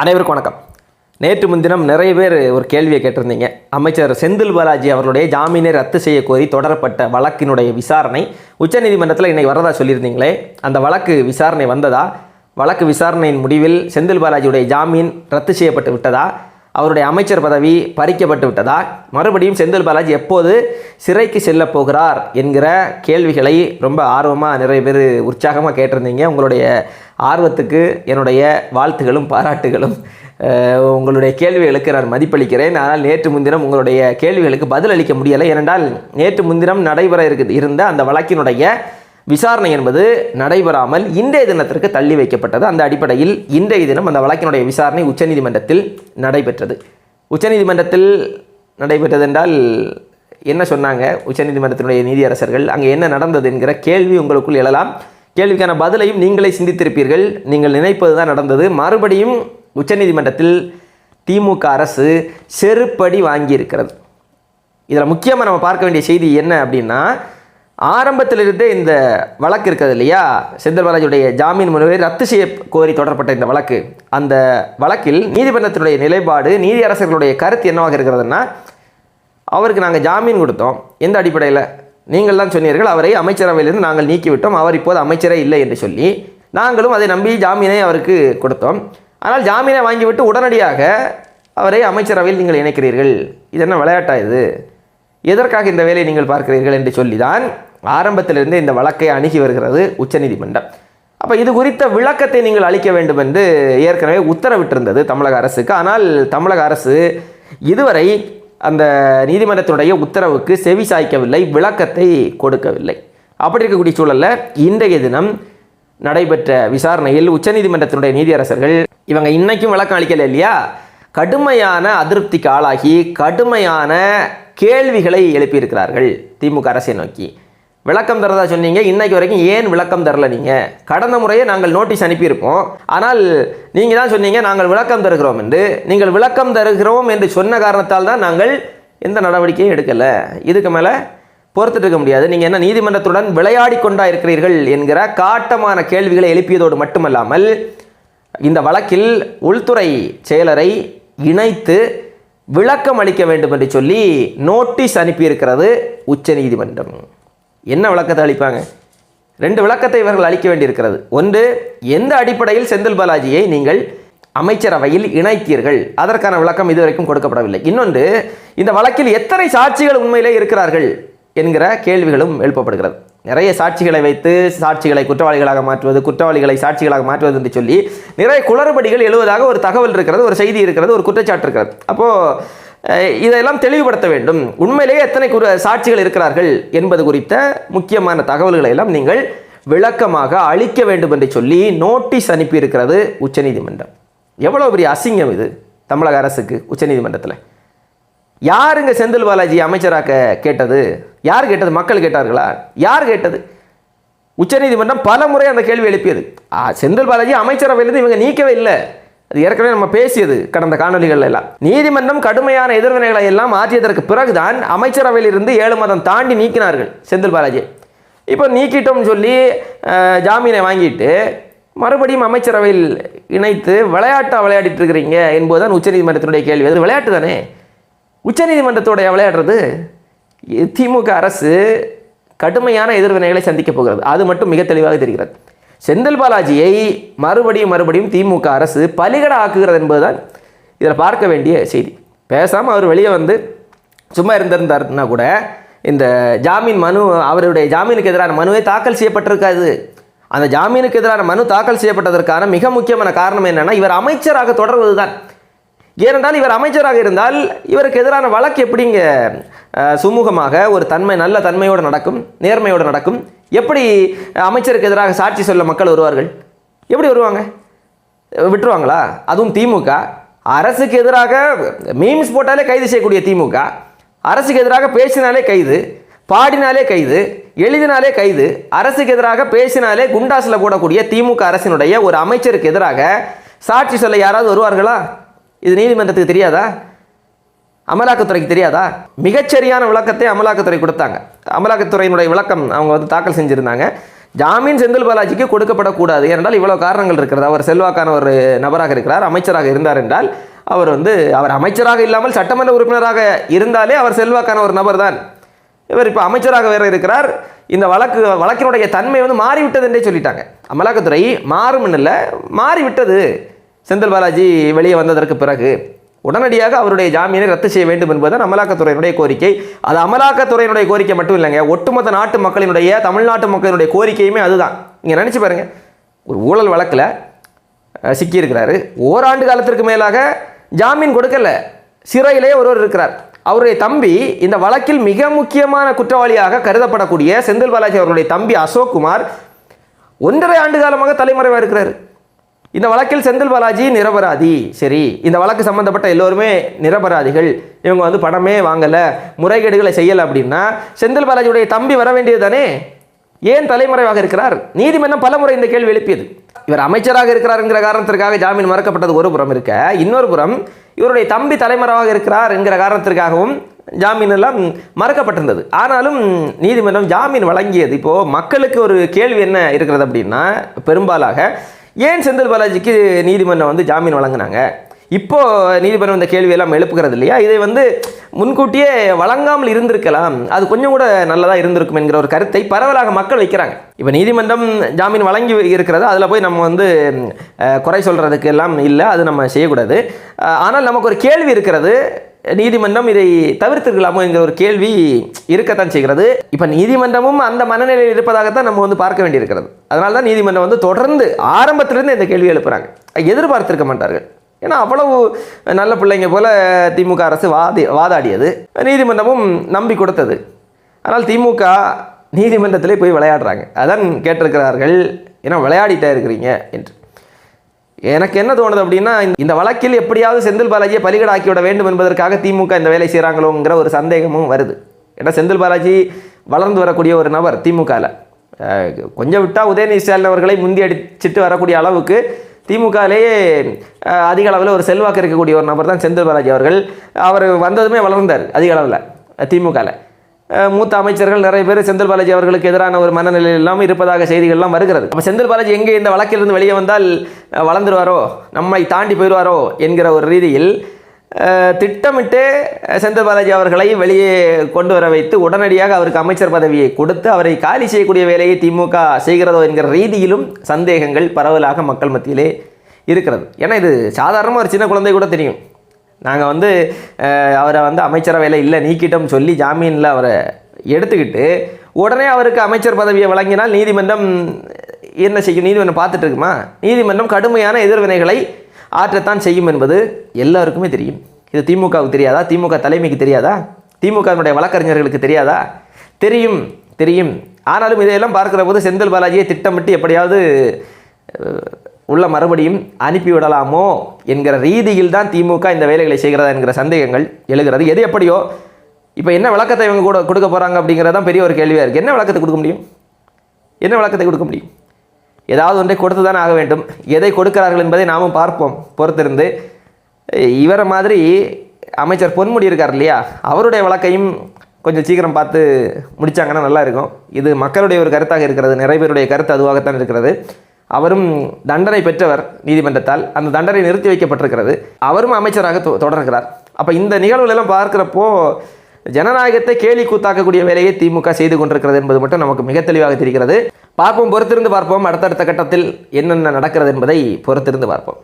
அனைவருக்கும் வணக்கம். நேற்று முன்தினம் நிறைய பேர் ஒரு கேள்வியை கேட்டிருந்தீங்க. அமைச்சர் செந்தில் பாலாஜி அவருடைய ஜாமீனை ரத்து செய்ய கோரி தொடரப்பட்ட வழக்கினுடைய விசாரணை உச்சநீதிமன்றத்தில் இன்னைக்கு வரதா சொல்லியிருந்தீங்களே அந்த வழக்கு விசாரணை வந்ததா? வழக்கு விசாரணையின் முடிவில் செந்தில் பாலாஜியுடைய ஜாமீன் ரத்து செய்யப்பட்டு விட்டதா? அவருடைய அமைச்சர் பதவி பறிக்கப்பட்டு விட்டதா? மறுபடியும் செந்தில் பாலாஜி எப்போது சிறைக்கு செல்ல போகிறார் என்கிற கேள்விகளை ரொம்ப ஆர்வமாக நிறைய பேர் உற்சாகமாக கேட்டிருந்தீங்க. உங்களுடைய ஆர்வத்துக்கு என்னுடைய வாழ்த்துகளும் பாராட்டுகளும் உங்களுடைய கேள்விகளுக்கு நான் மதிப்பளிக்கிறேன். ஆனால் நேற்று முன்தினம் உங்களுடைய கேள்விகளுக்கு பதில் அளிக்க முடியலை. ஏனென்றால் நேற்று முன்தினம் நடைபெற இருக்குது இருந்த அந்த வழக்கினுடைய விசாரணை என்பது நடைபெறாமல் இன்றைய தினத்திற்கு தள்ளி வைக்கப்பட்டது. அந்த அடிப்படையில் இன்றைய தினம் அந்த வழக்கினுடைய விசாரணை உச்சநீதிமன்றத்தில் நடைபெற்றது. உச்சநீதிமன்றத்தில் நடைபெற்றது என்றால் என்ன சொன்னாங்க? உச்சநீதிமன்றத்தினுடைய நீதியரசர்கள் அங்கே என்ன நடந்தது என்கிற கேள்வி உங்களுக்குள் எழலாம். கேள்விக்கான பதிலையும் நீங்களே சிந்தித்திருப்பீர்கள். நீங்கள் நினைப்பது தான் நடந்தது. மறுபடியும் உச்சநீதிமன்றத்தில் திமுக அரசு செருப்படி வாங்கியிருக்கிறது. இதில் முக்கியமாக நம்ம பார்க்க வேண்டிய செய்தி என்ன அப்படின்னா ஆரம்பத்திலிருந்தே இந்த வழக்கு இருக்கிறது இல்லையா? செந்தில் பாலாஜியுடைய ஜாமீன் மனுவை ரத்து செய்ய கோரி தொடரப்பட்ட இந்த வழக்கு. அந்த வழக்கில் நீதிமன்றத்தினுடைய நிலைப்பாடு நீதி அரசர்களுடைய கருத்து என்னவாக இருக்கிறதுன்னா அவருக்கு நாங்கள் ஜாமீன் கொடுத்தோம். எந்த அடிப்படையில்? நீங்கள் தான் சொன்னீர்கள் அவரை அமைச்சரவையிலிருந்து நாங்கள் நீக்கிவிட்டோம் அவர் இப்போது அமைச்சரே இல்லை என்று சொல்லி நாங்களும் அதை நம்பி ஜாமீனை அவருக்கு கொடுத்தோம். ஆனால் ஜாமீனை வாங்கிவிட்டு உடனடியாக அவரை அமைச்சரவையில் நீங்கள் இணைக்கிறீர்கள். இது என்ன விளையாட்டா இது? எதற்காக இந்த வேலையை நீங்கள் பார்க்கிறீர்கள் என்று சொல்லிதான் ஆரம்பத்திலிருந்தே இந்த வழக்கை அணுகி வருகிறது உச்சநீதிமன்றம். அப்போ இது குறித்த விளக்கத்தை நீங்கள் அளிக்க வேண்டும் என்று ஏற்கனவே உத்தரவிட்டிருந்தது தமிழக அரசுக்கு. ஆனால் தமிழக அரசு இதுவரை அந்த நீதிமன்றத்தினுடைய உத்தரவுக்கு செவி சாய்க்கவில்லை விளக்கத்தை கொடுக்கவில்லை. அப்படி இருக்கக்கூடிய சூழலில் இன்றைய தினம் நடைபெற்ற விசாரணையில் உச்சநீதிமன்றத்தினுடைய நீதியரசர்கள் இவங்க இன்னைக்கும் விளக்கம் அளிக்கலை இல்லையா? கடுமையான அதிருப்திக்கு ஆளாகி கடுமையான கேள்விகளை எழுப்பியிருக்கிறார்கள் திமுக அரசை நோக்கி. விளக்கம் தரதா சொன்னீங்க. இன்னைக்கு வரைக்கும் ஏன் விளக்கம் தரல நீங்கள் கடந்த முறையே நாங்கள் நோட்டீஸ் அனுப்பியிருப்போம். ஆனால் நீங்கள் தான் சொன்னீங்க நாங்கள் விளக்கம் தருகிறோம் என்று. நீங்கள் விளக்கம் தருகிறோம் என்று சொன்ன காரணத்தால் தான் நாங்கள் எந்த நடவடிக்கையும் எடுக்கலை. இதுக்கு மேலே பொறுத்துட்டு இருக்க முடியாது. நீங்கள் என்ன நீதிமன்றத்துடன் விளையாடி கொண்டா இருக்கிறீர்கள் என்கிற காட்டமான கேள்விகளை எழுப்பியதோடு மட்டுமல்லாமல் இந்த வழக்கில் உள்துறை செயலரை இணைத்து விளக்கம் அளிக்க வேண்டும் என்று சொல்லி நோட்டீஸ் அனுப்பியிருக்கிறது உச்சநீதிமன்றம். என்ன விளக்கத்தை அளிப்பாங்க? ரெண்டு விளக்கத்தை இவர்கள் அளிக்க வேண்டியிருக்கிறது. ஒன்று எந்த அடிப்படையில் செந்தில் பாலாஜியை நீங்கள் அமைச்சரவையில் இணைத்தீர்கள்? அதற்கான விளக்கம் இதுவரைக்கும் கொடுக்கப்படவில்லை. இன்னொன்று இந்த வழக்கில் எத்தனை சாட்சிகள் உண்மையிலே இருக்கிறார்கள் என்கிற கேள்விகளும் எழுப்பப்படுகிறது. நிறைய சாட்சிகளை வைத்து சாட்சிகளை குற்றவாளிகளாக மாற்றுவது குற்றவாளிகளை சாட்சிகளாக மாற்றுவது என்று சொல்லி நிறைய குளறுபடிகள் எழுவதாக ஒரு தகவல் இருக்கிறது ஒரு செய்தி இருக்கிறது ஒரு குற்றச்சாட்டு இருக்கிறது. அப்போது இதையெல்லாம் தெளிவுபடுத்த வேண்டும். உண்மையிலேயே எத்தனை குறு சாட்சிகள் இருக்கிறார்கள் என்பது குறித்த முக்கியமான தகவல்களை எல்லாம் நீங்கள் விளக்கமாக அளிக்க வேண்டும் என்று சொல்லி நோட்டீஸ் அனுப்பியிருக்கிறது உச்சநீதிமன்றம். எவ்வளோ பெரிய அசிங்கம் இது தமிழக அரசுக்கு உச்சநீதிமன்றத்தில். யாருங்க செந்தில் பாலாஜி அமைச்சராக கேட்டது? யார் கேட்டது? மக்கள் கேட்டார்களா? யார் கேட்டது? உச்சநீதிமன்றம் பல முறை அந்த கேள்வி எழுப்பியது. செந்தில் பாலாஜி அமைச்சரவையிலிருந்து இவங்க நீக்கவே இல்லை. அது ஏற்கனவே நம்ம பேசியது கடந்த காணொலிகள் எல்லாம். நீதிமன்றம் கடுமையான எதிர்வினைகளை எல்லாம் ஆற்றியதற்கு பிறகுதான் அமைச்சரவையிலிருந்து ஏழு மாதம் தாண்டி நீக்கினார்கள் செந்தில் பாலாஜி. இப்போ நீக்கிட்டோம்னு சொல்லி ஜாமீனை வாங்கிட்டு மறுபடியும் அமைச்சரவையில் இணைத்து விளையாட்டாக விளையாடிட்டு இருக்கிறீங்க என்பதுதான் உச்சநீதிமன்றத்தினுடைய கேள்வி. அது விளையாட்டு தானே? உச்சநீதிமன்றத்தோடைய விளையாடுறது திமுக அரசு கடுமையான எதிர்வினைகளை சந்திக்கப் போகிறது. அது மட்டும் மிக தெளிவாக தெரிகிறது. செந்தில் பாலாஜியை மறுபடியும் மறுபடியும் திமுக அரசு பலிகடா ஆக்குகிறது என்பதுதான் இதில் பார்க்க வேண்டிய செய்தி. பேசாமல் அவர் வெளியே வந்து சும்மா இருந்திருந்தாருன்னா கூட இந்த ஜாமீன் மனு அவருடைய ஜாமீனுக்கு எதிரான மனுவே தாக்கல் செய்யப்பட்டிருக்காது. அந்த ஜாமீனுக்கு எதிரான மனு தாக்கல் செய்யப்பட்டதற்கான மிக முக்கியமான காரணம் என்னென்னா இவர் அமைச்சராக தொடர்வது தான் ஏனென்றால் இவர் அமைச்சராக இருந்தால் இவருக்கு எதிரான வழக்கு எப்படிங்க சுமூகமாக ஒரு தன்மை நல்ல தன்மையோடு நடக்கும் நேர்மையோடு நடக்கும்? எப்படி அமைச்சருக்கு எதிராக சாட்சி சொல்ல மக்கள் வருவார்கள்? எப்படி வருவாங்க? விட்டுருவாங்களா? அதுவும் திமுக. அரசுக்கு எதிராக மீம்ஸ் போட்டாலே கைது செய்யக்கூடிய திமுக. அரசுக்கு எதிராக பேசினாலே கைது பாடினாலே கைது எழுதினாலே கைது அரசுக்கு எதிராக பேசினாலே குண்டாசில் போடக்கூடிய திமுக அரசினுடைய ஒரு அமைச்சருக்கு எதிராக சாட்சி சொல்ல யாராவது வருவார்களா? இது நீதிமன்றத்துக்கு தெரியாதா? அமலாக்கத்துறைக்கு தெரியாதா? மிகச்சரியான விளக்கத்தை அமலாக்கத்துறை கொடுத்தாங்க. அமலாக்கத்துறையினுடைய விளக்கம் அவங்க வந்து தாக்கல் செஞ்சுருந்தாங்க. ஜாமீன் செந்தில் பாலாஜிக்கு கொடுக்கப்படக்கூடாது. ஏனென்றால் இவ்வளோ காரணங்கள் இருக்கிறது. அவர் செல்வாக்கான ஒரு நபராக இருக்கிறார் அமைச்சராக இருந்தார் என்றால் அவர் வந்து அவர் அமைச்சராக இல்லாமல் சட்டமன்ற உறுப்பினராக இருந்தாலே அவர் செல்வாக்கான ஒரு நபர் தான் இவர் இப்போ அமைச்சராக வேற இருக்கிறார். இந்த வழக்கு வழக்கினுடைய தன்மை வந்து மாறிவிட்டது என்றே சொல்லிட்டாங்க. அமலாக்கத்துறை மாறும் இல்லை மாறிவிட்டது. செந்தில் பாலாஜி வெளியே வந்ததற்கு பிறகு உடனடியாக அவருடைய ஜாமீனை ரத்து செய்ய வேண்டும் என்பது அமலாக்கத்துறையினுடைய கோரிக்கை. அது அமலாக்கத்துறையினுடைய கோரிக்கை மட்டும் இல்லைங்க. ஒட்டுமொத்த நாட்டு மக்களினுடைய தமிழ்நாட்டு மக்களினுடைய கோரிக்கையுமே அதுதான். நீங்கள் நினச்சி பாருங்கள் ஒரு ஊழல் வழக்கில் சிக்கியிருக்கிறாரு. ஓராண்டு காலத்திற்கு மேலாக ஜாமீன் கொடுக்கல. சிறையிலே ஒருவர் இருக்கிறார். அவருடைய தம்பி இந்த வழக்கில் மிக முக்கியமான குற்றவாளியாக கருதப்படக்கூடிய செந்தில் பாலாஜி அவருடைய தம்பி அசோக் குமார் ஒன்றரை ஆண்டு காலமாக தலைமறைவாக இருக்கிறார். இந்த வழக்கில் செந்தில் பாலாஜி நிரபராதி. சரி இந்த வழக்கு சம்பந்தப்பட்ட எல்லோருமே நிரபராதிகள். இவங்க வந்து பணமே வாங்கலை முறைகேடுகளை செய்யலை அப்படின்னா செந்தில் பாலாஜியுடைய தம்பி வர வேண்டியது தானே ஏன் தலைமறைவாக இருக்கிறார்? நீதிமன்றம் பலமுறை இந்த கேள்வி எழுப்பியது. இவர் அமைச்சராக இருக்கிறாருங்கிற காரணத்திற்காக ஜாமீன் மறக்கப்பட்டது ஒரு புறம் இருக்க இன்னொரு புறம் இவருடைய தம்பி தலைமறைவாக இருக்கிறார் என்கிற காரணத்திற்காகவும் ஜாமீன் எல்லாம் மறக்கப்பட்டிருந்தது. ஆனாலும் நீதிமன்றம் ஜாமீன் வழங்கியது. இப்போது மக்களுக்கு ஒரு கேள்வி என்ன இருக்கிறது அப்படின்னா பெரும்பாலாக ஏன் செந்தில் பாலாஜிக்கு நீதிமன்றம் வந்து ஜாமீன் வழங்கினாங்க? இப்போது நீதிமன்றம் இந்த கேள்வியெல்லாம் எழுப்புகிறது இல்லையா? இதை வந்து முன்கூட்டியே வழங்காமல் இருந்திருக்கலாம். அது கொஞ்சம் கூட நல்லதாக இருந்திருக்கும் என்கிற ஒரு கருத்தை பரவலாக மக்கள் வைக்கிறாங்க. இப்போ நீதிமன்றம் ஜாமீன் வழங்கி இருக்கிறது அதில் போய் நம்ம வந்து குறை சொல்கிறதுக்கு எல்லாம் இல்லை அது நம்ம செய்யக்கூடாது. ஆனால் நமக்கு ஒரு கேள்வி இருக்கிறது நீதிமன்றம் இதை தவிர்த்திருக்கலாமோ என்கிற ஒரு கேள்வி இருக்கத்தான் செய்கிறது. இப்போ நீதிமன்றமும் அந்த மனநிலையில் இருப்பதாகத்தான் நம்ம வந்து பார்க்க வேண்டியிருக்கிறது. அதனால தான் நீதிமன்றம் வந்து தொடர்ந்து ஆரம்பத்திலிருந்து இந்த கேள்வி எழுப்புறாங்க. எதிர்பார்த்திருக்க மாட்டார்கள். ஏன்னா அவ்வளவு நல்ல பிள்ளைங்க போல திமுக அரசு வாதி வாதாடியது. நீதிமன்றமும் நம்பி கொடுத்தது. ஆனால் திமுக நீதிமன்றத்திலே போய் விளையாடுறாங்க. அதான் கேட்டிருக்கிறார்கள் ஏன்னா விளையாடிட்டே இருக்கிறீங்க என்று. எனக்கு என்ன தோணுது அப்படின்னா இந்த- வழக்கில் எப்படியாவது செந்தில் பாலாஜியை பலிகடாக்கி விட வேண்டும் என்பதற்காக திமுக இந்த வேலை செய்கிறாங்களோங்கிற ஒரு சந்தேகமும் வருது. ஏன்னா செந்தில் பாலாஜி வளர்ந்து வரக்கூடிய ஒரு நபர் திமுகவில் கொஞ்சம் விட்டால் உதயநிதி ஸ்டாலின் அவர்களை முந்தி அடிச்சிட்டு வரக்கூடிய அளவுக்கு திமுகலேயே அதிக அளவில் ஒரு செல்வாக்கு இருக்கக்கூடிய ஒரு நபர் தான் செந்தில் பாலாஜி அவர்கள். அவர் வந்ததுமே வளர்ந்தார் அதிக அளவில் திமுகவில் மூத்த அமைச்சர்கள் நிறைய பேர் செந்தில் பாலாஜி அவர்களுக்கு எதிரான ஒரு மனநிலை இல்லாமல் இருப்பதாக செய்திகள்லாம் வருகிறது. அப்போ செந்தில் பாலாஜி எங்கே இந்த வழக்கிலிருந்து வெளியே வந்தால் வளர்ந்துருவாரோ நம்மை தாண்டி போயிடுவாரோ என்கிற ஒரு ரீதியில் திட்டமிட்டு செந்தில் பாலாஜி அவர்களை வெளியே கொண்டு வர வைத்து உடனடியாக அவருக்கு அமைச்சர் பதவியை கொடுத்து அவரை காலி செய்யக்கூடிய வேலையை திமுக செய்கிறதோ என்கிற ரீதியிலும் சந்தேகங்கள் பரவலாக மக்கள் மத்தியிலே இருக்கிறது. ஏன்னா இது சாதாரணமாக ஒரு சின்ன குழந்தை கூட தெரியும். நாங்கள் வந்து அவரை வந்து அமைச்சரவையில் இல்லை நீக்கிட்டோம் சொல்லி ஜாமீனில் அவரை எடுத்துக்கிட்டு உடனே அவருக்கு அமைச்சர் பதவியை வழங்கினால் நீதிமன்றம் என்ன செய்யும்? நீதிமன்றம் பார்த்துட்டு இருக்குமா? நீதிமன்றம் கடுமையான எதிர்வினைகளை ஆற்றத்தான் செய்யும் என்பது எல்லாருக்குமே தெரியும். இது திமுகவுக்கு தெரியாதா? திமுக தலைமைக்கு தெரியாதா? திமுகவினுடைய வழக்கறிஞர்களுக்கு தெரியாதா? தெரியும் தெரியும். ஆனாலும் இதையெல்லாம் பார்க்குற போது செந்தில் பாலாஜியை திட்டமிட்டு எப்படியாவது உள்ள மறுபடியும் அனுப்பிவிடலாமோ என்கிற ரீதியில் தான் திமுக இந்த வேலைகளை செய்கிறதா என்கிற சந்தேகங்கள் எழுகிறது. எது எப்படியோ இப்போ என்ன விளக்கத்தை இவங்க கூட கொடுக்க போகிறாங்க அப்படிங்கிறது தான் பெரிய ஒரு கேள்வியாக இருக்குது என்ன விளக்கத்தை கொடுக்க முடியும்? என்ன விளக்கத்தை கொடுக்க முடியும்? ஏதாவது ஒன்றை கொடுத்து தானே ஆக வேண்டும். எதை கொடுக்கிறார்கள் என்பதை நாமும் பார்ப்போம். பொறுத்திருந்து இவரை மாதிரி அமைச்சர் பொன்முடி இருக்கார் இல்லையா? அவருடைய வழக்கையும் கொஞ்சம் சீக்கிரம் பார்த்து முடிச்சாங்கன்னா நல்லா இருக்கும். இது மக்களுடைய ஒரு கருத்தாக இருக்கிறது. நிறைய பேருடைய கருத்து அதுவாகத்தான் இருக்கிறது. அவரும் தண்டனை பெற்றவர் நீதிமன்றத்தால் அந்த தண்டனை நிறுத்தி வைக்கப்பட்டிருக்கிறது. அவரும் அமைச்சராக தொ- தொடர்கிறார். அப்போ இந்த நிகழ்வுகளெல்லாம் பார்க்குறப்போ ஜனநாயகத்தை கேலி கூத்தாக்கக்கூடிய வேலையை திமுக செய்து கொண்டிருக்கிறது என்பது மட்டும் நமக்கு மிக தெளிவாக தெரிகிறது. பார்ப்போம் பொறுத்திருந்து பார்ப்போம் அடுத்தடுத்த கட்டத்தில் என்னென்ன நடக்கிறது என்பதை பொறுத்திருந்து பார்ப்போம்.